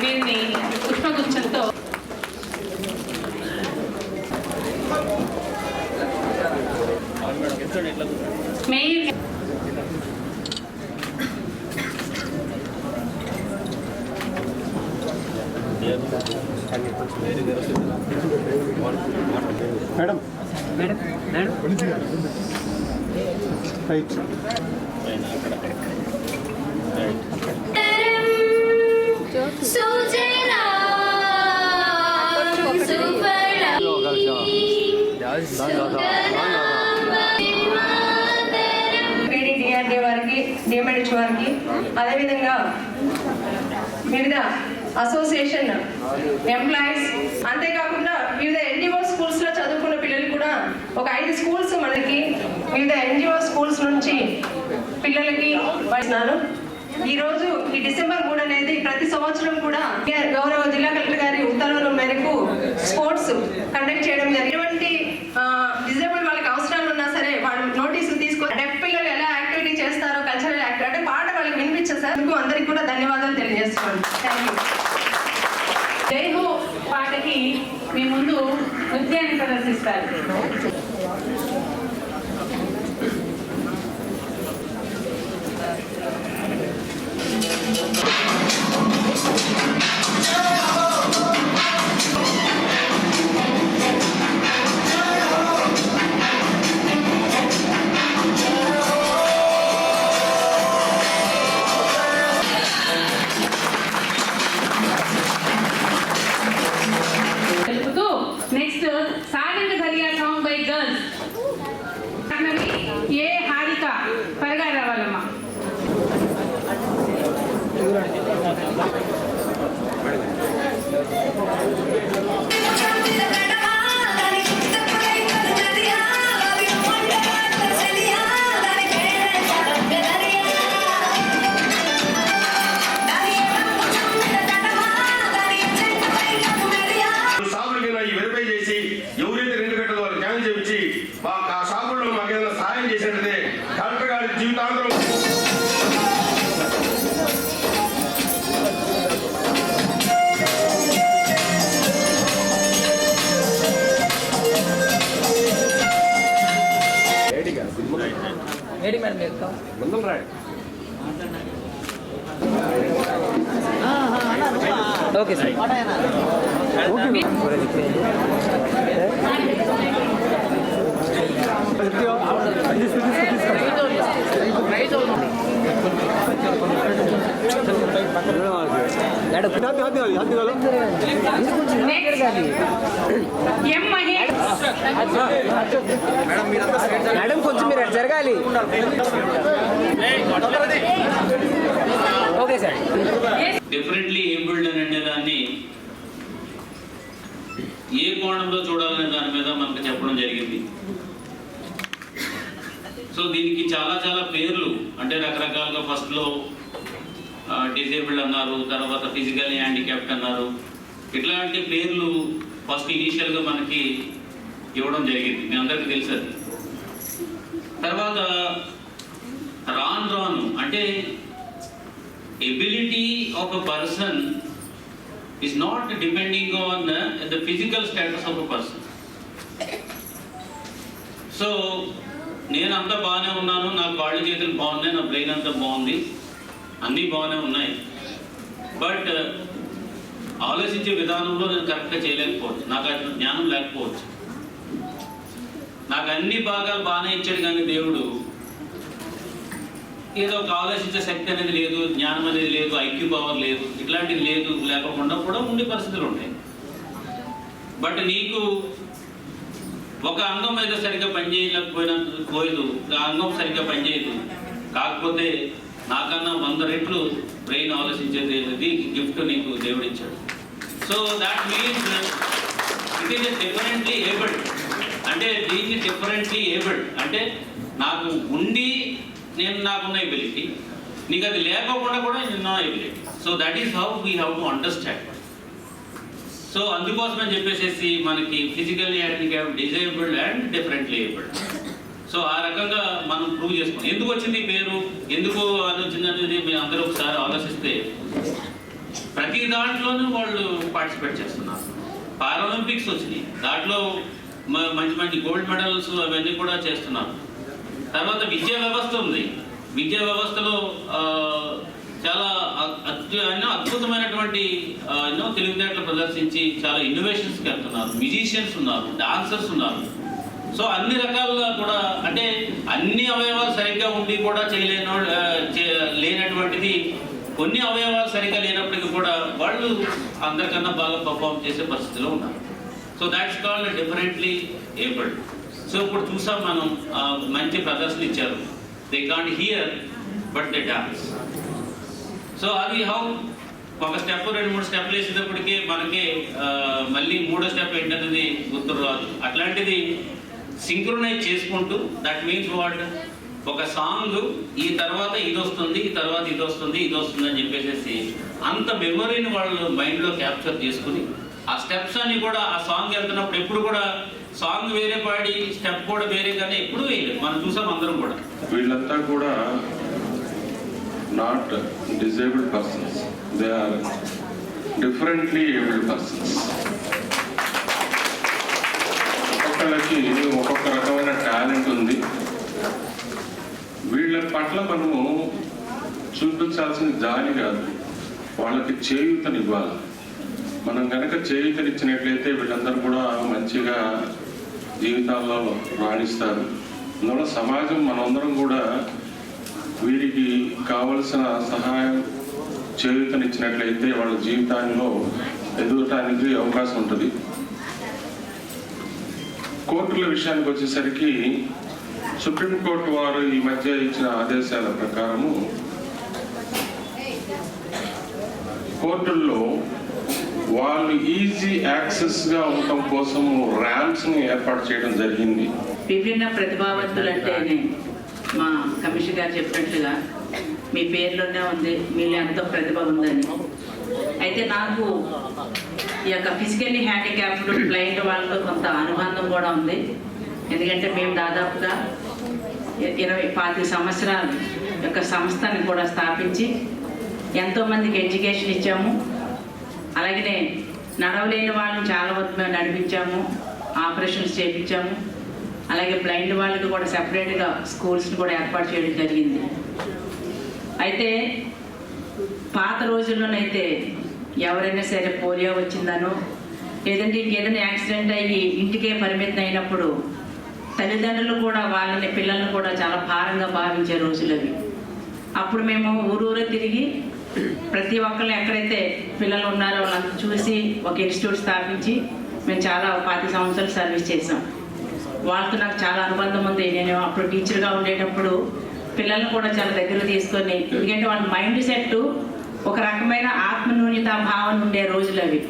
వీరిని పుష్పగుచ్చంతో mayor madam madam madam right వారికి డిఎంఎడ్హెచ్ వారికి అదేవిధంగా వివిధ అసోసియేషన్ ఎంప్లాయీస్ అంతేకాకుండా వివిధ ఎన్జిఓ స్కూల్స్లో చదువుకున్న పిల్లలు కూడా ఒక ఐదు స్కూల్స్ మనకి వివిధ ఎన్జిఓ నుంచి పిల్లలకి వచ్చినారు ఈ రోజు ఈ డిసెంబర్ మూడు అనేది ప్రతి సంవత్సరం కూడా గౌరవ జిల్లా కలెక్టర్ గారి ఉత్తర్వుల మేరకు స్పోర్ట్స్ కండక్ట్ చేయడం జరిగింది. ఎటువంటి డిజేబుల్ వాళ్ళకి అవసరాలు ఉన్నా సరే వాళ్ళు నోటీసులు తీసుకొని డెఫ్ పిల్లలు ఎలా యాక్టివిటీ చేస్తారో కల్చరల్ యాక్టివిటీ అంటే పాట వాళ్ళకి వినిపించారు సార్. మీకు అందరికి కూడా ధన్యవాదాలు తెలియజేస్తున్నాను. థ్యాంక్ యూ జై హో పాటకి మీ ముందు నృత్యాన్ని ప్రదర్శిస్తారు. ఎం మహేష్ మేడం కొంచెం మీరు జరగాలి. Okay sir. డిఫరెంట్లీ ఏబుల్డ్ అని అంటే దాన్ని ఏ కోణంలో చూడాలనే దాని మీద మనకు చెప్పడం జరిగింది. సో దీనికి చాలా చాలా పేర్లు అంటే రకరకాలుగా ఫస్ట్లో డిజేబుల్డ్ అన్నారు తర్వాత ఫిజికల్లీ హ్యాండిక్యాప్ట్ అన్నారు. ఇట్లాంటి పేర్లు ఫస్ట్ ఇనీషియల్గా మనకి ఇవ్వడం జరిగింది. మీ అందరికీ తెలుసు తర్వాత రాన్ రాను అంటే ability of a person is not depending on uh, the physical status of a person. So నేను అంతా బాగానే ఉన్నాను నా కాళ్ళు చేతులు బాగున్నాయి నా బ్రెయిన్ అంతా బాగుంది అన్నీ బాగానే ఉన్నాయి. బట్ uh, ఆలోచించే విధానంలో నేను కరెక్ట్గా చేయలేకపోవచ్చు. నాకు అది జ్ఞానం లేకపోవచ్చు. నాకు అన్ని భాగాలు బాగానే ఇచ్చాడు కానీ దేవుడు ఏదో ఒక ఆలోచించే శక్తి అనేది లేదు జ్ఞానం అనేది లేదు ఐక్యూ పవర్ లేదు ఇట్లాంటివి లేదు లేకుండా కూడా ఉండే పరిస్థితులు ఉంటాయి. బట్ నీకు ఒక అంగం మీద సరిగ్గా పనిచేయలేకపోయినా పోయదు ఆ అంగం సరిగ్గా పనిచేయదు. కాకపోతే నాకన్నా వంద రెట్లు బ్రెయిన్ ఆలోచించేది అనేది గిఫ్ట్ నీకు దేవుడిచ్చాడు. So that means it is differently abled అంటే దీన్ని డిఫరెంట్లీ ఏబుల్డ్ అంటే నాకు ఉండి నేను నాకున్న ఎబిలిటీ నీకు అది లేకపోకుండా కూడా నేను ability so that is how we have to understand so అందుకోసమని చెప్పేసి మనకి physically handicap disabled and differently abled so ఆ రకంగా మనం ప్రూవ్ చేసుకున్నాం. ఎందుకు వచ్చింది పేరు? ఎందుకు అది వచ్చింది అనేది మేము అందరూ ఒకసారి ఆలోచిస్తే ప్రతి దాంట్లోనూ వాళ్ళు పార్టిసిపేట్ చేస్తున్నారు. పారాలింపిక్స్ వచ్చినాయి. దాంట్లో మంచి మంచి గోల్డ్ మెడల్స్ అవన్నీ కూడా చేస్తున్నారు. తర్వాత విద్యా వ్యవస్థ ఉంది. విద్యా వ్యవస్థలో చాలా ఎన్నో అద్భుతమైనటువంటి ఎన్నో తెలివితేటలు ప్రదర్శించి చాలా ఇన్నోవేషన్స్కి వెళ్తున్నారు. మ్యూజిషియన్స్ ఉన్నారు డాన్సర్స్ ఉన్నారు. సో అన్ని రకాలుగా కూడా అంటే అన్ని అవయవాలు సరిగ్గా ఉండి కూడా చేయలేని లేనటువంటిది కొన్ని అవయవాలు సరిగ్గా లేనప్పటికీ కూడా వాళ్ళు అందరికన్నా బాగా పర్ఫామ్ చేసే పరిస్థితిలో ఉన్నారు. So that's called differently abled so ఇప్పుడు చూసాం మనం మంచి ప్రదర్శన ఇచ్చారు. They can't hear but they dance so అది హౌ ఒక స్టెప్ రెండు మూడు స్టెప్లు వేసేటప్పటికే మనకి మళ్ళీ మూడో స్టెప్ ఏంటనేది గుర్తు రాదు. అట్లాంటిది సింక్రోనైజ్ చేసుకుంటూ దట్ మీన్స్ వాట్ ఒక సాంగ్ ఈ తర్వాత ఇది వస్తుంది ఈ తర్వాత ఇది వస్తుంది ఇది వస్తుంది అని చెప్పేసి అంత మెమొరీని వాళ్ళు మైండ్లో క్యాప్చర్ చేసుకుని ఆ స్టెప్స్ అని కూడా ఆ సాంగ్ వెళ్తున్నప్పుడు ఎప్పుడు కూడా సాంగ్ వేరే పాడి స్టెప్ కూడా వేరే కానీ ఎప్పుడూ వేయలేదు. మనం చూసాం అందరం కూడా. వీళ్ళంతా కూడా not disabled persons they are differently abled persons ఒక్కొక్కరికి ఒక్కొక్క రకమైన టాలెంట్ ఉంది. వీళ్ళ పట్ల మనము చూపించాల్సిన జాలి కాదు. వాళ్ళకి చేయూతనివ్వాలి. మనం కనుక చేయూతనిచ్చినట్లయితే వీళ్ళందరూ కూడా మంచిగా జీవితాల్లో రాణిస్తారు. అందువల్ల సమాజం మనందరం కూడా వీరికి కావలసిన సహాయం చేయూతనిచ్చినట్లయితే వాళ్ళ జీవితాల్లో ఎదుగటానికి అవకాశం ఉంటుంది. కోర్టుల విషయానికి వచ్చేసరికి సుప్రీంకోర్టు వారు ఈ మధ్య ఇచ్చిన ఆదేశాల ప్రకారము కోర్టుల్లో వాళ్ళు ఈజీ యాక్సెస్గా ఉండటం కోసం ర్యాంప్స్ని ఏర్పాటు చేయడం జరిగింది. విభిన్న ప్రతిభావంతులు అంటేనే మా కమిషన్ గారు చెప్పినట్లుగా మీ పేర్లోనే ఉంది మీలో ఎంతో ప్రతిభ ఉందని. అయితే నాకు ఈ యొక్క ఫిజికల్లీ హ్యాండిక్యాప్డ్ క్లయింట్ వాళ్ళతో కొంత అనుబంధం కూడా ఉంది. ఎందుకంటే మేము దాదాపుగా ఇరవై పాతిక సంవత్సరాలు యొక్క సంస్థని కూడా స్థాపించి ఎంతోమందికి ఎడ్యుకేషన్ ఇచ్చాము. అలాగనే నడవలేని వాళ్ళని చాలా వరకు మేము నడిపించాము ఆపరేషన్స్ చేయించాము అలాగే బ్లైండ్ వాళ్ళకి కూడా సెపరేట్గా స్కూల్స్ని కూడా ఏర్పాటు చేయడం జరిగింది. అయితే పాత రోజుల్లోనైతే ఎవరైనా సరే పోలియో వచ్చిందనో లేదంటే ఇంకేదైనా యాక్సిడెంట్ అయ్యి ఇంటికే పరిమితం అయినప్పుడు తల్లిదండ్రులు కూడా వాళ్ళని పిల్లల్ని కూడా చాలా భారంగా భావించే రోజులు అవి అప్పుడు మేము ఊరూరే తిరిగి ప్రతి ఒక్కళ్ళు ఎక్కడైతే పిల్లలు ఉన్నారో వాళ్ళంతా చూసి ఒక ఇన్స్టిట్యూట్ స్థాపించి మేము చాలా పాతి సంవత్సరాలు సర్వీస్ చేసాం వాళ్ళతో నాకు చాలా అనుబంధం ఉంది. నేను అప్పుడు టీచర్గా ఉండేటప్పుడు పిల్లల్ని కూడా చాలా దగ్గర తీసుకొని ఎందుకంటే వాళ్ళ మైండ్ సెట్ ఒక రకమైన ఆత్మన్యూన్యత భావన ఉండే రోజులు అవి.